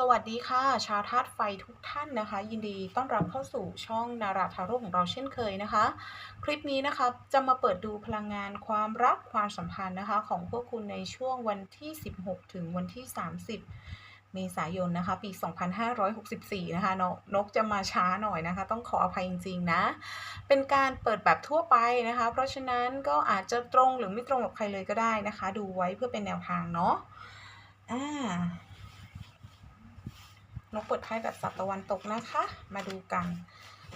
สวัสดีค่ะ ชาวธาตุไฟทุกท่านนะคะ ยินดีต้อนรับเข้าสู่ช่องนาราทาโร่ของเราเช่นเคยนะคะ คลิปนี้นะคะจะมาเปิดดูพลังงานความรักความสัมพันธ์นะคะ ของพวกคุณในช่วงวันที่ 16 ถึงวันที่ 30 เมษายนนะคะ ปี 2564 นะคะนนกจะมาช้าหน่อยนะคะ ต้องขออภัยจริงๆนะ เป็นการเปิดแบบทั่วไปนะคะ เพราะฉะนั้นก็อาจจะตรงหรือไม่ตรงกับใครเลยก็ได้นะคะ ดูไว้เพื่อเป็นแนวทางเนาะอ่า นกเปิดไพ่แบบสับตะวันตกนะคะ มาดูกัน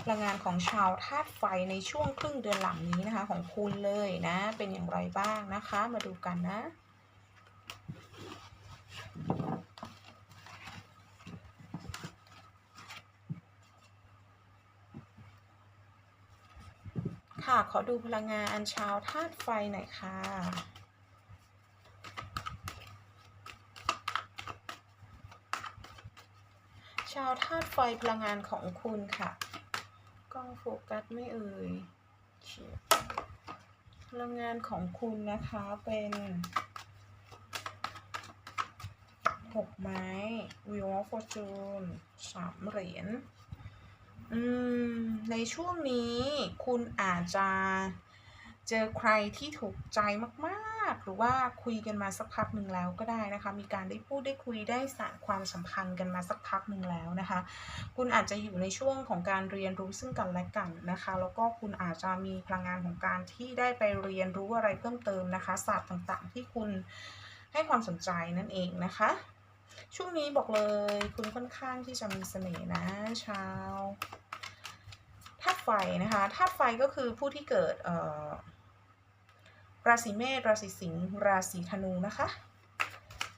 พลังงานของชาวธาตุไฟในช่วงครึ่งเดือนหลังนี้นะคะ ของคุณเลยนะ เป็นอย่างไรบ้างนะคะ มาดูกันนะค่ะ ขอดูพลังงานชาวธาตุไฟหน่อยค่ะาวธาตุไฟพลังงานของคุณค่ะ กล้องโฟกัสไม่เอ่ยพลังงานของคุณนะคะเป็นหกไม้วิวฟอร์จูนสามเหรียญอืมในช่วงนี้คุณอาจจะ เจอใครที่ถูกใจมากๆ หรือว่าคุยกันมาสักพักหนึ่งแล้วก็ได้นะคะ มีการได้พูดได้คุยได้สานความสัมพันธ์กันมาสักพักหนึ่งแล้วนะคะ คุณอาจจะอยู่ในช่วงของการเรียนรู้ซึ่งกันและกันนะคะ แล้วก็คุณอาจจะมีพลังงานของการที่ได้ไปเรียนรู้อะไรเพิ่มเติมนะคะศาสตร์ต่างๆ ที่คุณให้ความสนใจนั่นเองนะคะ ช่วงนี้บอกเลยคุณค่อนข้างที่จะมีเสน่ห์นะชาวธาตุไฟนะคะธาตุไฟก็คือผู้ที่เกิดเอ่อ ราศีเมษราศีสิงห์ราศีธนูนะคะ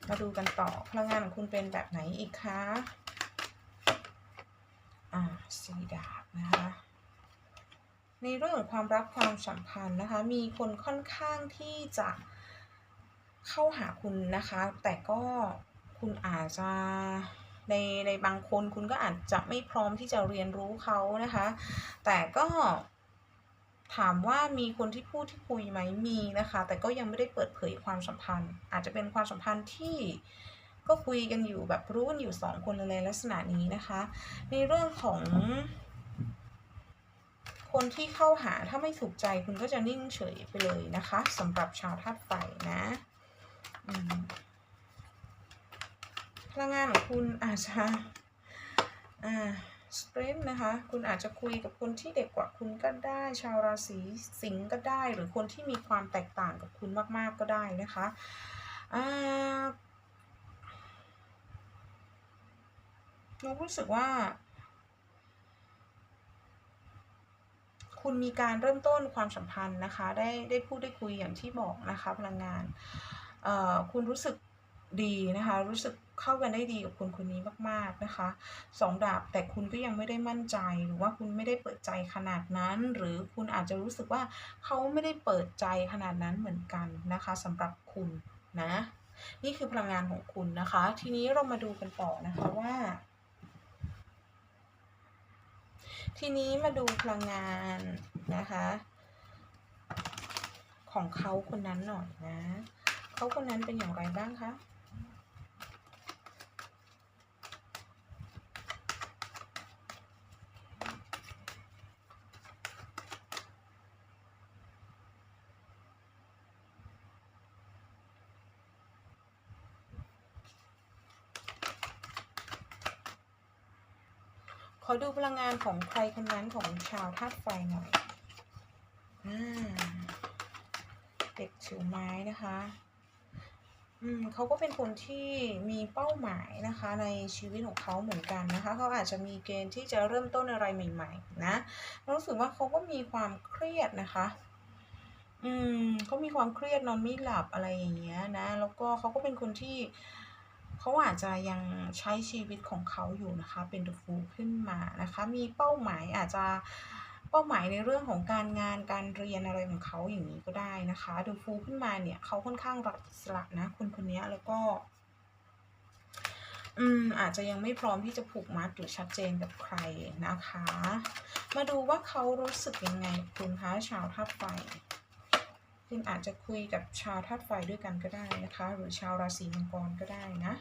มาดูกันต่อพลังงานของคุณเป็นแบบไหนอีกคะอ่าสีดาบนะคะในเรื่องของความรักความสัมพันธ์นะคะ มีคนค่อนข้างที่จะเข้าหาคุณนะคะ แต่ก็คุณอาจจะในในบางคนคุณก็อาจจะไม่พร้อมที่จะเรียนรู้เขานะคะ แต่ก็ ถามว่ามีคนที่พูดที่คุยไหมมีนะคะ แต่ก็ยังไม่ได้เปิดเผยความสัมพันธ์ อาจจะเป็นความสัมพันธ์ที่ก็คุยกันอยู่แบบรู้กันอยู่สองคนในลักษณะนี้นะคะ ในเรื่องของ คนที่เข้าหาถ้าไม่ถูกใจคุณก็จะนิ่งเฉยไปเลยนะคะสำหรับชาวธาตุไฟนะพลังงานของคุณอาจจะอ่า สเตรนนะคะ คุณอาจจะคุยกับคนที่เด็กกว่าคุณก็ได้ ชาวราศีสิงห์ก็ได้ หรือคนที่มีความแตกต่างกับคุณมากๆก็ได้นะคะอ่าเรารู้สึกว่า คุณมีการเริ่มต้นความสัมพันธ์นะคะ ได้ได้พูดได้คุยอย่างที่บอกนะคะ พลังงานคุณรู้สึก ดีนะคะ รู้สึกเข้ากันได้ดีกับคนคนนี้มากๆนะคะสองดาบแต่คุณก็ยังไม่ได้มั่นใจหรือว่าคุณไม่ได้เปิดใจขนาดนั้น หรือคุณอาจจะรู้สึกว่าเขาไม่ได้เปิดใจขนาดนั้นเหมือนกันนะคะสำหรับคุณนะ นี่คือพลังงานของคุณนะคะ ทีนี้เรามาดูกันต่อนะคะว่า ทีนี้มาดูพลังงานนะคะ ของเขาคนนั้นหน่อยนะ เขาคนนั้นเป็นอย่างไรบ้างคะ ดูพลังงานของใครคนนั้นของชาวธาตุไฟหน่อยอ่าเด็กถือไม้นะคะ อืมเขาก็เป็นคนที่มีเป้าหมายนะคะ ในชีวิตของเขาเหมือนกันนะคะ เขาอาจจะมีเกณฑ์ที่จะเริ่มต้นอะไรใหม่ ๆ นะรู้สึกว่าเขาก็มีความเครียดนะคะอืมเขามีความเครียดนอนไม่หลับอะไรอย่างเงี้ยนะ แล้วก็เขาก็เป็นคนที่ เขาอาจจะยังใช้ชีวิตของเขาอยู่นะคะ เป็น The Fool ขึ้นมานะคะ มีเป้าหมายอาจจะเป้าหมายในเรื่องของการงานการเรียนอะไรของเขาอย่างนี้ก็ได้นะคะ The Fool ขึ้นมาเนี่ยเขาค่อนข้างรักอิสระนะคนคนนี้แล้วก็อืมอาจจะยังไม่พร้อมที่จะผูกมัดหรือชัดเจนกับใครนะคะ มาดูว่าเขารู้สึกยังไงคุณคะชาวธาตุไฟคุณอาจจะคุยกับชาวธาตุไฟด้วยกันก็ได้นะคะ หรือชาวราศีมังกรก็ได้นะ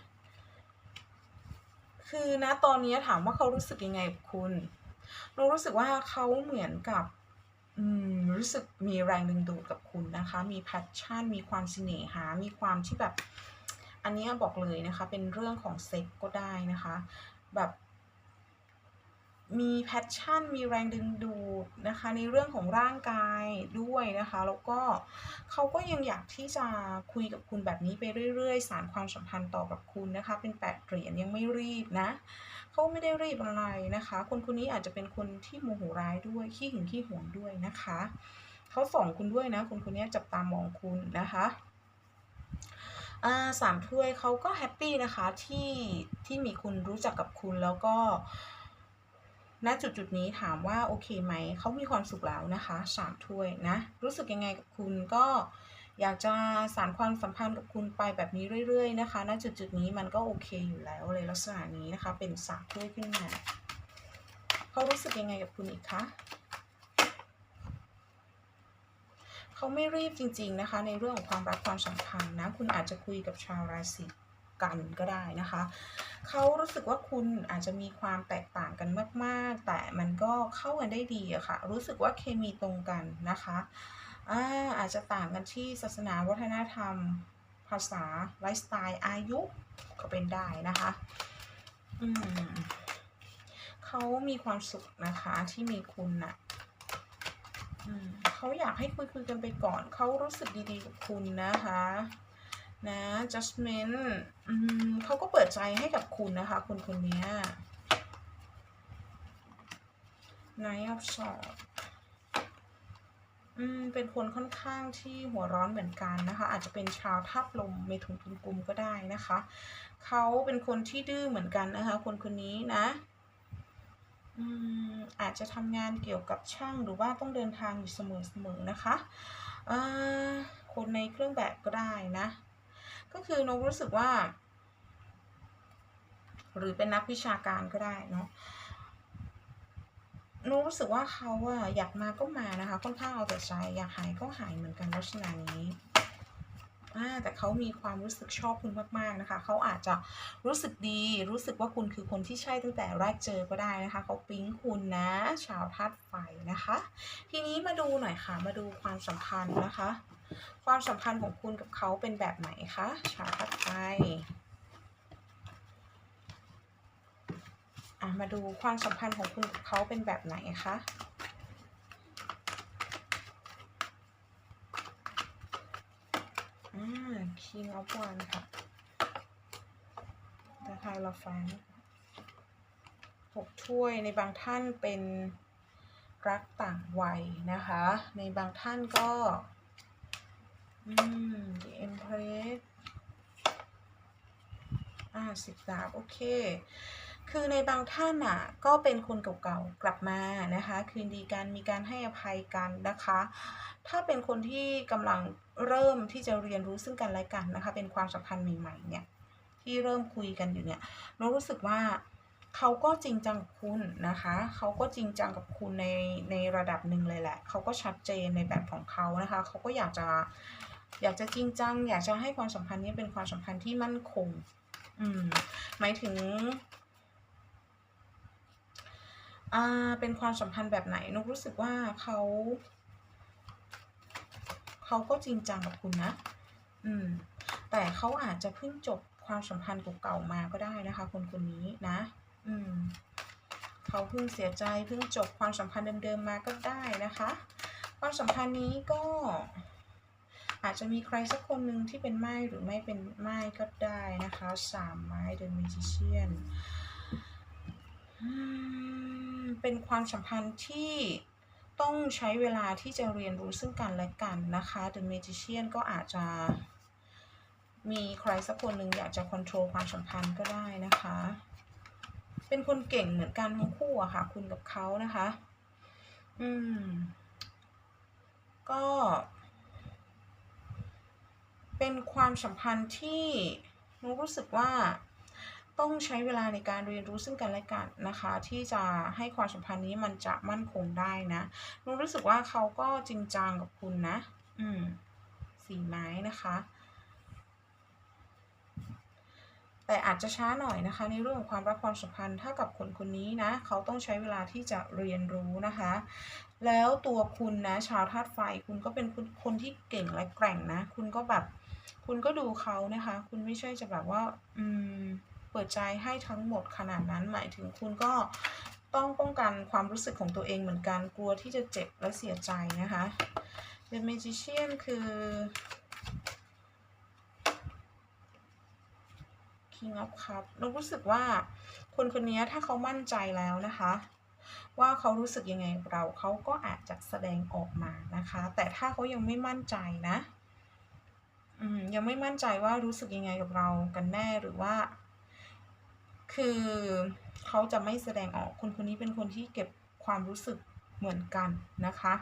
คือนะตอนนี้ถามว่าเขารู้สึกยังไงกับคุณเรารู้สึกว่าเขาเหมือนกับอืมรู้สึกมีแรงดึงดูดกับคุณนะคะ มีแพชชั่น มีความเสน่หา มีความที่แบบ อันนี้บอกเลยนะคะ เป็นเรื่องของเซ็กก็ได้นะคะ แบบ มีแพชชั่น มีแรงดึงดูดนะคะ ในเรื่องของร่างกายด้วยนะคะ แล้วก็เขาก็ยังอยากที่จะคุยกับคุณแบบนี้ไปเรื่อยๆ สารความสัมพันธ์ต่อกับคุณนะคะ เป็นแปดเหรียญยังไม่รีบนะเขาไม่ได้รีบอะไรนะคะ คนคนนี้อาจจะเป็นคนที่โมโหร้ายด้วย ขี้หึงขี้หวงด้วยนะคะเขาส่องคุณด้วยนะ คนคนนี้จับตามองคุณนะคะสามถ้วยเขาก็แฮปปี้นะคะที่ที่มีคุณรู้จักกับคุณแล้วก็ ณจุดจุดนี้ถามว่าโอเคไหม เขามีความสุขแล้วนะคะสามถ้วยนะ รู้สึกยังไงกับคุณก็อยากจะสารความสัมพันธ์กับคุณไปแบบนี้เรื่อย ๆ นะคะ ณ จุดจุดนี้มันก็โอเคอยู่แล้วเลยลักษณะนี้นะคะ เป็นสามถ้วยขึ้นมา เขารู้สึกยังไงกับคุณอีกคะเขาไม่รีบจริง ๆ นะคะ ในเรื่องของความรักความสัมพันธ์นะ คุณอาจจะคุยกับชาวราศี กันก็ได้นะคะ เขารู้สึกว่าคุณอาจจะมีความแตกต่างกันมาก ๆ แต่มันก็เข้ากันได้ดีอะค่ะ รู้สึกว่าเคมีตรงกันนะคะอาอาจจะต่างกันที่ศาสนาวัฒนธรรม ภาษาไลฟ์สไตล์อายุก็เป็นได้นะคะอืมเขามีความสุขนะคะที่มีคุณนะ่ะเขาอยากให้คุยคุยกันไปก่อน เขารู้สึกดีๆกับคุณนะคะ นะ Justment เขาก็เปิดใจให้กับคุณนะคะ คนคนนี้ Knight of Swords อืมเป็นคนค่อนข้างที่หัวร้อนเหมือนกันนะคะ อาจจะเป็นชาวทับลมเมถุนตุนกุมก็ได้นะคะ เขาเป็นคนที่ดื้อเหมือนกันนะคะ คนคนนี้นะอาจจะทำงานเกี่ยวกับช่างหรือว่าต้องเดินทางอยู่เสมอๆนะคะคนในเครื่องแบบก็ได้นะ ก็คือนกรู้สึกว่า หรือเป็นนักวิชาการก็ได้เนาะนกรู้สึกว่าเขาอะอยากมาก็มานะคะ ค่อนข้างเอาแต่ใจอยากหายก็หายเหมือนกันลักษณะนี้แต่เขามีความรู้สึกชอบคุณมากๆนะคะ เขาอาจจะรู้สึกดี รู้สึกว่าคุณคือคนที่ใช่ตั้งแต่แรกเจอก็ได้นะคะ เขาปิ๊งคุณนะ ชาวทัดไฟนะคะ ทีนี้มาดูหน่อยค่ะ มาดูความสัมพันธ์นะคะ ความสัมพันธ์ของคุณกับเขาเป็นแบบไหนคะชาทัดไปมาดูความสัมพันธ์ของคุณกับเขาเป็นแบบไหนคะอ่า King of Wands ค่ะตะไคร้ละฟังหกถ้วยในบางท่านเป็นรักต่างวัยนะคะ ในบางท่านก็ อืม The Empress อ่าสิบดาบโอเค คือในบางท่านอะ ก็เป็นคนเก่าๆกลับมานะคะ คืนดีกันมีการให้อภัยกันนะคะ ถ้าเป็นคนที่กำลังเริ่มที่จะเรียนรู้ซึ่งกันและกันนะคะ เป็นความสัมพันธ์ใหม่ๆเนี่ยที่เริ่มคุยกันอยู่เนี่ยเรารู้สึกว่าเขาก็จริงจังกับคุณนะคะ เขาก็จริงจังกับคุณในในระดับหนึ่งเลยแหละ เขาก็ชัดเจนในแบบของเขานะคะ เขาก็อยากจะ อยากจะจริงจัง อยากจะให้ความสัมพันธ์นี้เป็นความสัมพันธ์ที่มั่นคง อืม หมายถึงอ่าเป็นความสัมพันธ์แบบไหนนุกรู้สึกว่าเขาเขาก็จริงจังกับคุณนะ อืม แต่เขาอาจจะเพิ่งจบความสัมพันธ์เก่าๆมาก็ได้นะคะ คนคนนี้นะ อืมเขาเพิ่งเสียใจเพิ่งจบความสัมพันธ์เดิมๆมาก็ได้นะคะ ความสัมพันธ์นี้ก็ อาจจะมีใครสักคนหนึ่งที่เป็นไม้หรือไม่เป็นไม้ก็ได้นะคะสามไม้เดอะมิจิเชียนเป็นความสัมพันธ์ที่ต้องใช้เวลาที่จะเรียนรู้ซึ่งกันและกันนะคะ The Magician ก็อาจจะมีใครสักคนหนึ่งอยากจะควบคุมความสัมพันธ์ก็ได้นะคะ เป็นคนเก่งเหมือนกันทั้งคู่อะค่ะ คุณกับเขานะคะ อืม ก็ เป็นความสัมพันธ์ที่นุรู้สึกว่าต้องใช้เวลาในการเรียนรู้ซึ่งกันและกันนะคะ ที่จะให้ความสัมพันธ์นี้มันจะมั่นคงได้นะนุรู้สึกว่าเขาก็จริงจังกับคุณนะ อืมสีไม้นะคะแแต่อาจจะช้าหน่อยนะคะในเรื่องของความรักความสัมพันธ์ถ้ากับคนคนนี้นะเขาต้องใช้เวลาที่จะเรียนรู้นะคะ แล้วตัวคุณนะชาวธาตุไฟคุณก็เป็นคนคนที่เก่งและแกร่งนะ คุณก็แบบ คุณก็ดูเขานะคะ คุณไม่ใช่จะแบบว่า อืม เปิดใจให้ทั้งหมดขนาดนั้น หมายถึงคุณก็ต้องป้องกันความรู้สึกของตัวเองเหมือนกัน กลัวที่จะเจ็บและเสียใจนะคะ The Magician คือ King of Cup เรารู้สึกว่าคนคนนี้ถ้าเขามั่นใจแล้วนะคะ ว่าเขารู้สึกยังไงเราเขาก็อาจจะแสดงออกมานะคะ แต่ถ้าเขายังไม่มั่นใจนะ ยังไม่มั่นใจว่ารู้สึกยังไงกับเรากันแน่หรือว่า คือเขาจะไม่แสดงออกคนคนนี้เป็นคนที่เก็บความรู้สึกเหมือนกันนะคะ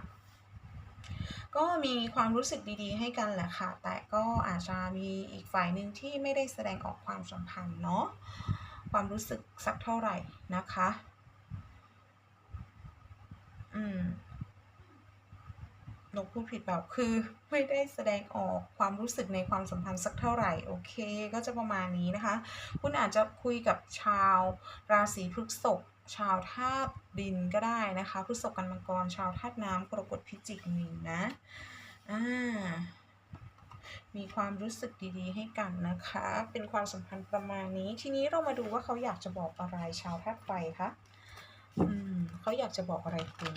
ก็มีความรู้สึกดีๆ ให้กันแหละค่ะ แต่ก็อาจจะมีอีกฝ่ายหนึ่งที่ไม่ได้แสดงออกความสัมพันธ์เนาะความรู้สึกสักเท่าไหร่นะคะ อืม นกพูดผิดแบบคือไม่ได้แสดงออกความรู้สึกในความสัมพันธ์สักเท่าไหร่ โอเค ก็จะประมาณนี้นะคะ คุณอาจจะคุยกับชาวราศีพฤษภชาวธาตุดินก็ได้นะคะพฤษภกันมังกร ชาวธาตุน้ำกรกฎพิจิกมีนนะอ่ามีความรู้สึกดีๆ ให้กันนะคะ เป็นความสัมพันธ์ประมาณนี้ ทีนี้เรามาดูว่าเขาอยากจะบอกอะไรชาวธาตุไฟคะ อืมเขาอยากจะบอกอะไรคุณ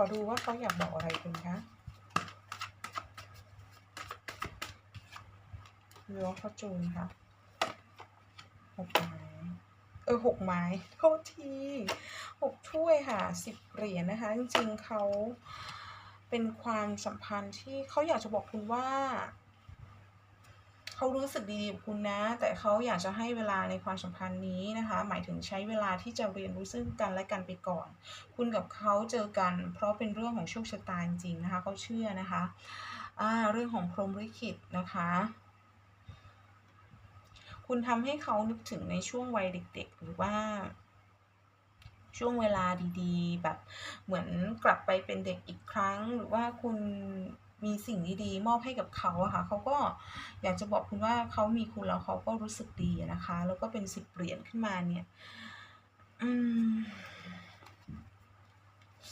อดูว่าเขาอยากบอกอะไรคุณคะเรือเขาจูนค่ะหกไม้ เออหกไม้ โทษทีหกถ้วยค่ะสิบเหรียญนะคะ จริงๆเขาเป็นความสัมพันธ์ที่เขาอยากจะบอกคุณว่า เขารู้สึกดีกับคุณนะ แต่เขาอยากจะให้เวลาในความสัมพันธ์นี้นะคะ หมายถึงใช้เวลาที่จะเรียนรู้ซึ่งกันและกันไปก่อน คุณกับเขาเจอกัน เพราะเป็นเรื่องของโชคชะตาจริงนะคะ เขาเชื่อนะคะเรื่องของพรหมลิขิตนะคะ คุณทำให้เขานึกถึงในช่วงวัยเด็ก ๆ หรือว่าช่วงเวลาดีๆ แบบเหมือนกลับไปเป็นเด็กอีกครั้ง หรือว่าคุณ มีสิ่งดีๆมอบให้กับเขาอะค่ะเขาก็อยากจะบอกคุณว่าเขามีคุณแล้วเขาก็รู้สึกดีนะคะ แล้วก็เป็นสิบเหรียญขึ้นมาเนี่ยอืม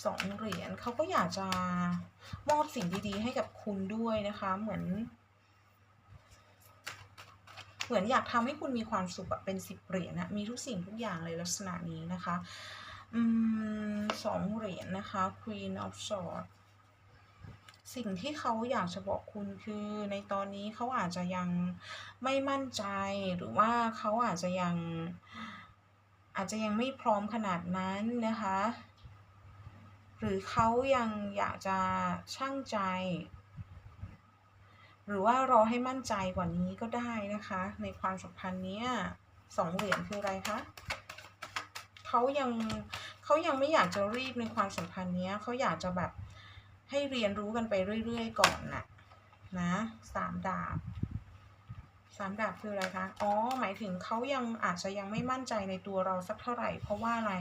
สองเหรียญเขาก็อยากจะมอบสิ่งดีๆ ให้กับคุณด้วยนะคะ เหมือน เหมือนอยากทำให้คุณมีความสุขแบบเป็นสิบเหรียญนะมีทุกสิ่งทุกอย่างเลยลักษณะนี้นะคะ อืมสองเหรียญนะคะ Queen of Swords สิ่งที่เขาอยากจะบอกคุณคือในตอนนี้เขาอาจจะยังไม่มั่นใจ หรือว่าเขาอาจจะยัง อาจจะยังไม่พร้อมขนาดนั้นนะคะ หรือเขายังอยากจะช่างใจ หรือว่ารอให้มั่นใจกว่านี้ก็ได้นะคะ ในความสัมพันธ์นี้สองเหรียญคืออะไรคะเขายังเขายังไม่อยากจะรีบในความสัมพันธ์นี้เขาอยากจะแบบ ให้เรียนรู้กันไปเรื่อยๆก่อนนะนะสามดาบสามดาบคืออะไรคะ อ๋อ หมายถึงเขายังอาจจะยังไม่มั่นใจในตัวเราสักเท่าไหร่ เพราะว่าอะไร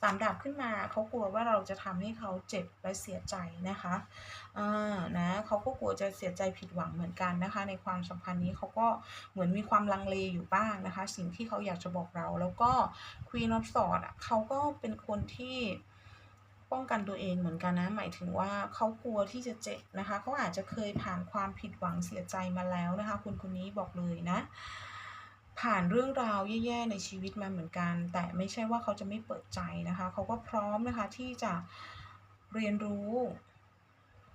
สามดาบขึ้นมาเขากลัวว่าเราจะทำให้เขาเจ็บและเสียใจนะคะอ่านะเขาก็กลัวจะเสียใจผิดหวังเหมือนกันนะคะ ในความสัมพันธ์นี้เขาก็เหมือนมีความลังเลอยู่บ้างนะคะ สิ่งที่เขาอยากจะบอกเรา แล้วก็ Queen of Swords อะเขาก็เป็นคนที่ ป้องกันตัวเองเหมือนกันนะ หมายถึงว่าเขากลัวที่จะเจ็บนะคะเขาอาจจะเคยผ่านความผิดหวังเสียใจมาแล้วนะคะ คุณคนนี้บอกเลยนะ ผ่านเรื่องราวแย่ๆในชีวิตมาเหมือนกัน แต่ไม่ใช่ว่าเขาจะไม่เปิดใจนะคะเขาก็พร้อมนะคะที่จะเรียนรู้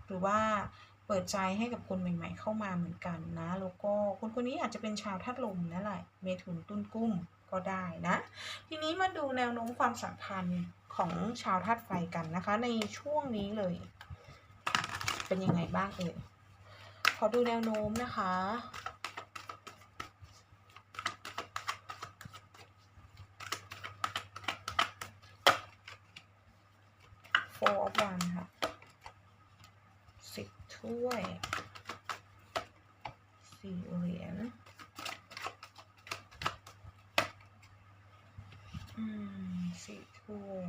หรือว่าเปิดใจให้กับคนใหม่ ๆ เข้ามาเหมือนกันนะแล้วก็คนคนนี้อาจจะเป็นชาวธาตุลมนั่นแหละเมถุนตุ้นกุ้ม ก็ได้นะ ทีนี้มาดูแนวโน้มความสัมพันธ์ของชาวธาตุไฟกันนะคะ ในช่วงนี้เลย เป็นยังไงบ้างเอ่ยขอดูแนวโน้มนะคะ four of one ค่ะสิบถ้วยสี่เหรียญอืม สี่ถ้วย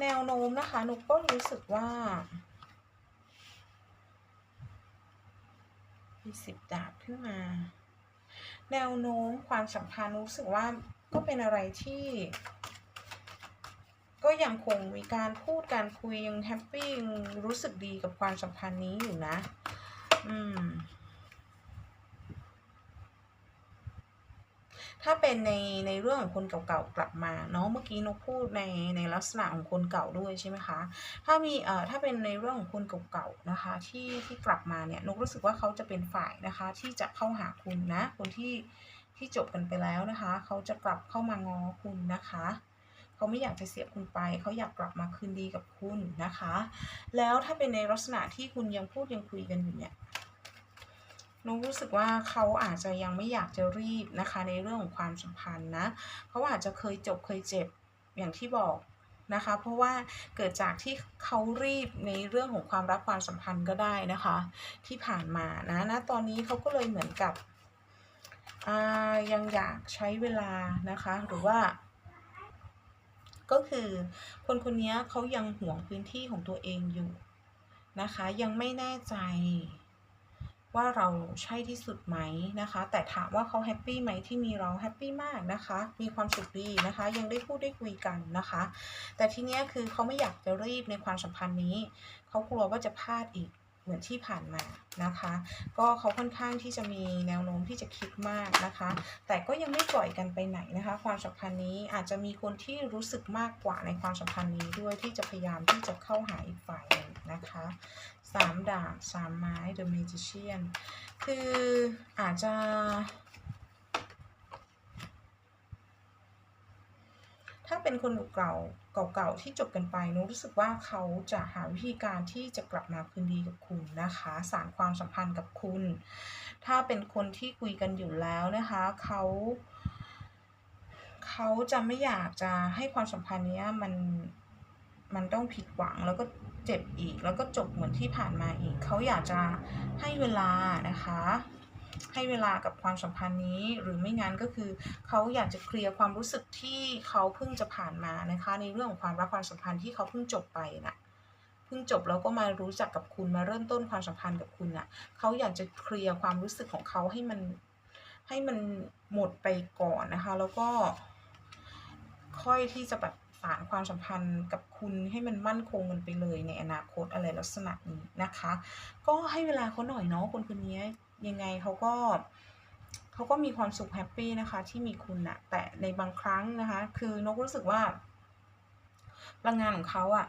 แนวโน้มนะคะนุกก็รู้สึกว่ามีสิบดาบขึ้นมา แนวโน้มความสัมพันธ์รู้สึกว่าก็เป็นอะไรที่ ก็ยังคงมีการพูดการคุยยังแฮปปี้ยังรู้สึกดีกับความสัมพันธ์นี้อยู่นะ อืม ถ้าเป็นในในเรื่องของคนเก่าๆกลับมาเนาะเมื่อกี้นกพูดในในลักษณะของคนเก่าด้วยใช่ไหมคะ ถ้ามีเอ่อถ้าเป็นในเรื่องของคนเก่าๆนะคะที่ที่กลับมาเนี่ยนกรู้สึกว่าเขาจะเป็นฝ่ายนะคะ ที่จะเข้าหาคุณนะคนที่ที่จบกันไปแล้วนะคะ เขาจะกลับเข้ามางอคุณนะคะเขาไม่อยากจะเสียคุณไป เขาอยากกลับมาคืนดีกับคุณนะคะ แล้วถ้าเป็นในลักษณะที่คุณยังพูดยังคุยกันอยู่เนี่ย นกรู้สึกว่าเขาอาจจะยังไม่อยากจะรีบนะคะ ในเรื่องของความสัมพันธ์นะเขาอาจจะเคยจบเคยเจ็บอย่างที่บอกนะคะ เพราะว่าเกิดจากที่เขารีบในเรื่องของความรักความสัมพันธ์ก็ได้นะคะ ที่ผ่านมานะนะตอนนี้เขาก็เลยเหมือนกับยังอยากใช้เวลานะคะ หรือว่า ก็คือคนคนนี้เขายังห่วงพื้นที่ของตัวเองอยู่นะคะ ยังไม่แน่ใจ ว่าเราใช่ที่สุดไหมนะคะ แต่ถามว่าเขาแฮปปี้ไหมที่มีเราแฮปปี้มากนะคะ มีความสุขดีนะคะ ยังได้พูดได้คุยกันนะคะ แต่ทีเนี้ยคือเขาไม่อยากจะรีบในความสัมพันธ์นี้ เขากลัวว่าจะพลาดอีกเหมือนที่ผ่านมานะคะ ก็เขาค่อนข้างที่จะมีแนวโน้มที่จะคิดมากนะคะ แต่ก็ยังไม่ปล่อยกันไปไหนนะคะ ความสัมพันธ์นี้อาจจะมีคนที่รู้สึกมากกว่าในความสัมพันธ์นี้ด้วยที่จะพยายามที่จะเข้าหาอีกฝ่ายหนึ่งนะคะ สามดาบสามไม้ The Magician คืออาจจะถ้าเป็นคนเก่าเก่าๆที่จบกันไปนุรู้สึกว่าเขาจะหาวิธีการที่จะกลับมาคืนดีกับคุณนะคะ สารความสัมพันธ์กับคุณ ถ้าเป็นคนที่คุยกันอยู่แล้วนะคะเขาเขาจะไม่อยากจะให้ความสัมพันธ์นี้มันมันต้องผิดหวังแล้วก็ เจ็บอีก แล้วก็จบเหมือนที่ผ่านมาอีก เขาอยากจะให้เวลานะคะ ให้เวลากับความสัมพันธ์นี้ หรือไม่งั้นก็คือ เขาอยากจะเคลียร์ความรู้สึกที่เขาเพิ่งจะผ่านมานะคะ ในเรื่องของความรักความสัมพันธ์ที่เขาเพิ่งจบไปนะ่ะเพิ่งจบแล้วก็มารู้จักกับคุณมาเริ่มต้นความสัมพันธ์กับคุณนะ่ะเขาอยากจะเคลียร์ความรู้สึกของเขาให้มันให้มันหมดไปก่อนนะคะ แล้วก็ค่อยที่จะแบบ สารความสัมพันธ์กับคุณให้มันมั่นคงกันไปเลยในอนาคตอะไรลักษณะนี้นะคะ ก็ให้เวลาเขาหน่อยเนาะคนคนนี้ยังไงเขาก็เขาก็มีความสุขแฮปปี้นะคะ ที่มีคุณนะแต่ในบางครั้งนะคะ คือนกรู้สึกว่าพลังงานของเขาอะ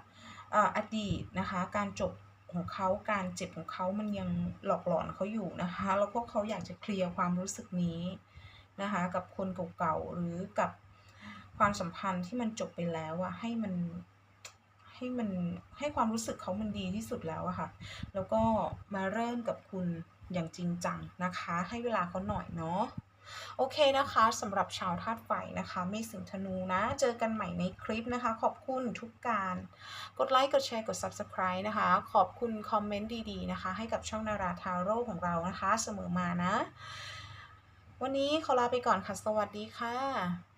อดีตนะคะ การจบของเขาการเจ็บของเขามันยังหลอกหลอนเขาอยู่นะคะ แล้วก็เขาอยากจะเคลียร์ความรู้สึกนี้นะคะ กับคนเก่าๆหรือกับ ความสัมพันธ์ที่มันจบไปแล้วอะให้มันให้มันให้ความรู้สึกเขามันดีที่สุดแล้วอะค่ะ แล้วก็มาเริ่มกับคุณอย่างจริงจังนะคะ ให้เวลาเขาหน่อยเนาะโอเคนะคะสำหรับชาวธาตุไฟนะคะมษสิงธนูนะ เจอกันใหม่ในคลิปนะคะ ขอบคุณทุกการ กดไลค์กดแชร์กด Subscribe นะคะ ขอบคุณคอมเมนต์ดีๆนะคะ ให้กับช่องนาราทาโร่ของเรานะคะ เสมอมานะ วันนี้ขอลาไปก่อนค่ะ สวัสดีค่ะ